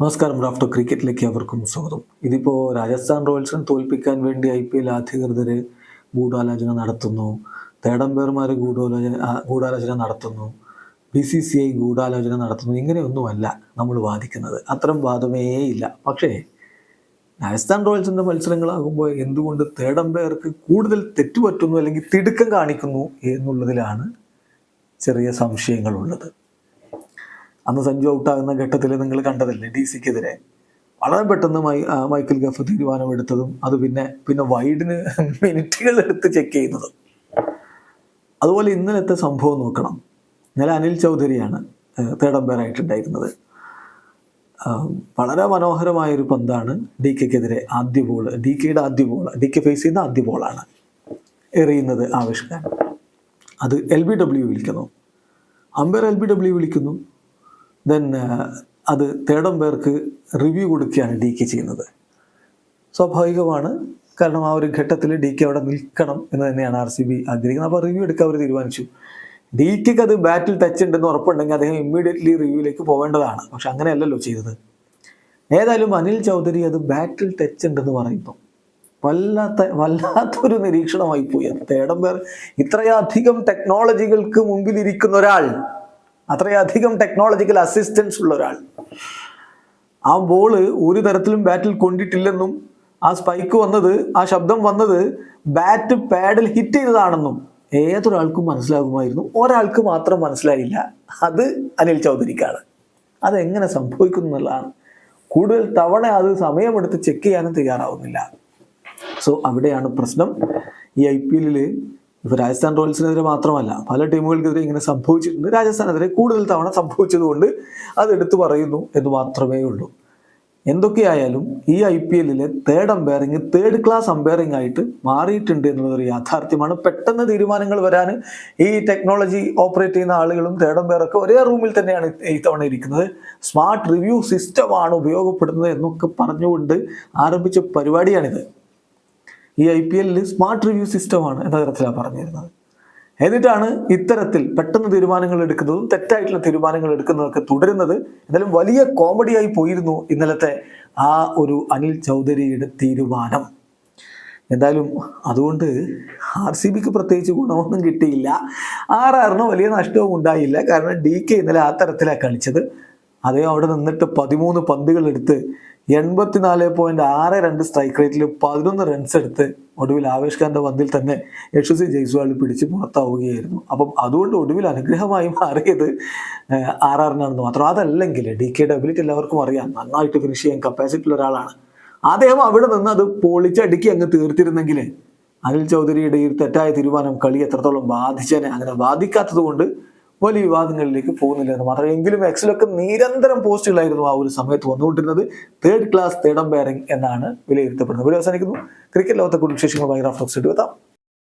നമസ്കാരം. റാഫ്റ്റോ ക്രിക്കറ്റിലേക്ക് അവർക്കും സ്വാഗതം. ഇതിപ്പോൾ രാജസ്ഥാൻ റോയൽസിനെ തോൽപ്പിക്കാൻ വേണ്ടി ഐ പി എൽ അധികൃതർ ഗൂഢാലോചന നടത്തുന്നു. തേടമ്പേർമാർ ഗൂഢാലോചന ഗൂഢാലോചന നടത്തുന്നു. ബി സി സി ഐ ഗൂഢാലോചന നടത്തുന്നു. ഇങ്ങനെയൊന്നുമല്ല നമ്മൾ വാദിക്കുന്നത്. അത്തരം വാദമേ ഇല്ല. പക്ഷേ രാജസ്ഥാൻ റോയൽസിന്റെ മത്സരങ്ങളാകുമ്പോൾ എന്തുകൊണ്ട് തേടമ്പേർക്ക് കൂടുതൽ തെറ്റുപറ്റുന്നു അല്ലെങ്കിൽ തിടുക്കം കാണിക്കുന്നു എന്നുള്ളതിലാണ് ചെറിയ സംശയങ്ങളുള്ളത്. അന്ന് സഞ്ജു ഔട്ടാകുന്ന ഘട്ടത്തിൽ നിങ്ങൾ കണ്ടതല്ലേ ഡി സിക്കെതിരെ വളരെ പെട്ടെന്ന് മൈ മൈക്കിൾ ഗഫ് തീരുമാനമെടുത്തതും അത് പിന്നെ പിന്നെ വൈഡിന് മിനിറ്റുകൾ എടുത്ത് ചെക്ക് ചെയ്യുന്നതും. അതുപോലെ ഇന്നലത്തെ സംഭവം നോക്കണം. ഇന്നലെ അനിൽ ചൗധരിയാണ് തേർഡ് അമ്പയർ ആയിട്ടുണ്ടായിരുന്നത്. വളരെ മനോഹരമായ ഒരു പന്താണ് ഡി കെക്കെതിരെ ആദ്യ ബോൾ ഡി കെയുടെ ആദ്യ ബോൾ ഡി കെ ഫേസ് ചെയ്യുന്ന ആദ്യ ബോളാണ് എറിയുന്നത് ആവിഷ്കാരം അത് എൽ ബി ഡബ്ല്യു വിളിക്കുന്നു. അമ്പയർ എൽ ബി ഡബ്ല്യു വിളിക്കുന്നു. ദെൻ അത് തേടം പേർക്ക് റിവ്യൂ കൊടുക്കുകയാണ് ഡി കെ ചെയ്യുന്നത്. സ്വാഭാവികമാണ്. കാരണം ആ ഒരു ഘട്ടത്തിൽ ഡി കെ അവിടെ നിൽക്കണം എന്ന് തന്നെയാണ് ആർ സി ബി ആഗ്രഹിക്കുന്നത്. അപ്പോൾ റിവ്യൂ എടുക്കാൻ അവർ തീരുമാനിച്ചു. ഡി കെക്ക് അത് ബാറ്റിൽ ടച്ച് ഉണ്ടെന്ന് ഉറപ്പുണ്ടെങ്കിൽ അദ്ദേഹം ഇമ്മീഡിയറ്റ്ലി റിവ്യൂയിലേക്ക് പോകേണ്ടതാണ്. പക്ഷെ അങ്ങനെയല്ലല്ലോ ചെയ്തത്. ഏതായാലും അനിൽ ചൗധരി അത് ബാറ്റിൽ ടച്ച് ഉണ്ടെന്ന് പറയുന്നു. വല്ലാത്ത വല്ലാത്തൊരു നിരീക്ഷണമായി പോയി. അത് പേർ ഇത്രയധികം ടെക്നോളജികൾക്ക് മുമ്പിലിരിക്കുന്ന ഒരാൾ അത്രയധികം ടെക്നോളജിക്കൽ അസിസ്റ്റൻസ് ഉള്ള ഒരാൾ. ആ ബോൾ ഒരു തരത്തിലും ബാറ്റിൽ കൊണ്ടിട്ടില്ലെന്നും ആ സ്പൈക്ക് വന്നത് ആ ശബ്ദം വന്നത് ബാറ്റ് പാഡിൽ ഹിറ്റ് ചെയ്തതാണെന്നും ഏതൊരാൾക്കും മനസ്സിലാകുമായിരുന്നു. ഒരാൾക്ക് മാത്രം മനസ്സിലായില്ല. അത് അനിൽ ചൗധരിക്കാണ്. അതെങ്ങനെ സംഭവിക്കുന്നു എന്നുള്ളതാണ്. കൂടുതൽ തവണ അത് സമയമെടുത്ത് ചെക്ക് ചെയ്യാനും തയ്യാറാവുന്നില്ല. സോ അവിടെയാണ് പ്രശ്നം. ഈ ഐ പി എല്ലിൽ ഇപ്പോൾ രാജസ്ഥാൻ റോയൽസിനെതിരെ മാത്രമല്ല പല ടീമുകൾക്കെതിരെ ഇങ്ങനെ സംഭവിച്ചിട്ടുണ്ട്. രാജസ്ഥാനെതിരെ കൂടുതൽ തവണ സംഭവിച്ചതുകൊണ്ട് അത് എടുത്തു പറയുന്നു എന്ന് മാത്രമേ ഉള്ളൂ. എന്തൊക്കെയായാലും ഈ I P എല്ലിലെ third umpiring third class umpiring ആയിട്ട് മാറിയിട്ടുണ്ട് എന്നുള്ളതൊരു യാഥാർത്ഥ്യമാണ്. പെട്ടെന്ന് തീരുമാനങ്ങൾ വരാൻ ഈ ടെക്നോളജി ഓപ്പറേറ്റ് ചെയ്യുന്ന ആളുകളും തേർഡ് അമ്പയറൊക്കെ ഒരേ റൂമിൽ തന്നെയാണ് ഈ തവണ ഇരിക്കുന്നത്. സ്മാർട്ട് റിവ്യൂ സിസ്റ്റമാണ് ഉപയോഗപ്പെടുന്നത് എന്നൊക്കെ പറഞ്ഞുകൊണ്ട് ആരംഭിച്ച പരിപാടിയാണിത്. ഈ ഐ പി എല്ലിൽ സ്മാർട്ട് റിവ്യൂ സിസ്റ്റമാണ് എന്ന തരത്തിലാണ് പറഞ്ഞിരുന്നത്. എന്നിട്ടാണ് ഇത്തരത്തിൽ പെട്ടെന്ന് തീരുമാനങ്ങൾ എടുക്കുന്നതും തെറ്റായിട്ടുള്ള തീരുമാനങ്ങൾ എടുക്കുന്നതൊക്കെ തുടരുന്നത്. എന്നാലും വലിയ കോമഡിയായി പോയിരുന്നു ഇന്നലത്തെ ആ ഒരു അനിൽ ചൗധരിയുടെ തീരുമാനം. എന്തായാലും അതുകൊണ്ട് ആർ സി ബിക്ക് പ്രത്യേകിച്ച് ഗുണമൊന്നും കിട്ടിയില്ല. ആർ ആറിന് വലിയ നഷ്ടവും ഉണ്ടായില്ല. കാരണം ഡി കെ ഇന്നലെ ആ തരത്തിലാണ് കളിച്ചത്. അദ്ദേഹം അവിടെ നിന്നിട്ട് പതിമൂന്ന് പന്തുകൾ എടുത്ത് എൺപത്തിനാല് പോയിന്റ് ആറ് രണ്ട് സ്ട്രൈക്ക് റേറ്റിൽ പതിനൊന്ന് റൺസ് എടുത്ത് ഒടുവിൽ ആവേശ് ഖാന്റെ പന്തിൽ തന്നെ യശസ്വി ജയ്സ്വാൾ പിടിച്ച് പുറത്താവുകയായിരുന്നു. അപ്പം അതുകൊണ്ട് ഒടുവിൽ അനുഗ്രഹമായി മാറിയത് ആർ ആറിനാണെന്ന് മാത്രം. അതല്ലെങ്കിൽ ഡി കെയുടെ ഡബ്ലിറ്റി എല്ലാവർക്കും അറിയാം നന്നായിട്ട് ഫിനിഷ് ചെയ്യാൻ കപ്പാസിറ്റി ഉള്ള ഒരാളാണ്. അദ്ദേഹം അവിടെ നിന്ന് അത് പൊളിച്ചടുക്കി അങ്ങ് തീർത്തിരുന്നെങ്കിൽ അനിൽ ചൗധരിയുടെ ഈ തെറ്റായ തീരുമാനം കളി എത്രത്തോളം ബാധിച്ചേനെ അങ്ങനെ ബാധിക്കാത്തത് കൊണ്ട് വലിയ വിവാദങ്ങളിലേക്ക് പോകുന്നില്ല എന്ന് മാത്രം എങ്കിലും എക്സിലൊക്കെ നിരന്തരം പോസ്റ്റുകളായിരുന്നു ആ ഒരു സമയത്ത് വന്നുകൊണ്ടിരുന്നത്. തേർഡ് ക്ലാസ് തേർഡ് അമ്പയറിംഗ് എന്നാണ് വിലയിരുത്തപ്പെടുന്നത്. ഒരു അവസാനിക്കുന്നു. ക്രിക്കറ്റ് ലോകത്തെ കൂടുതൽ വിശേഷങ്ങളുമായി റഫ്ലക്സ് എടുത്താം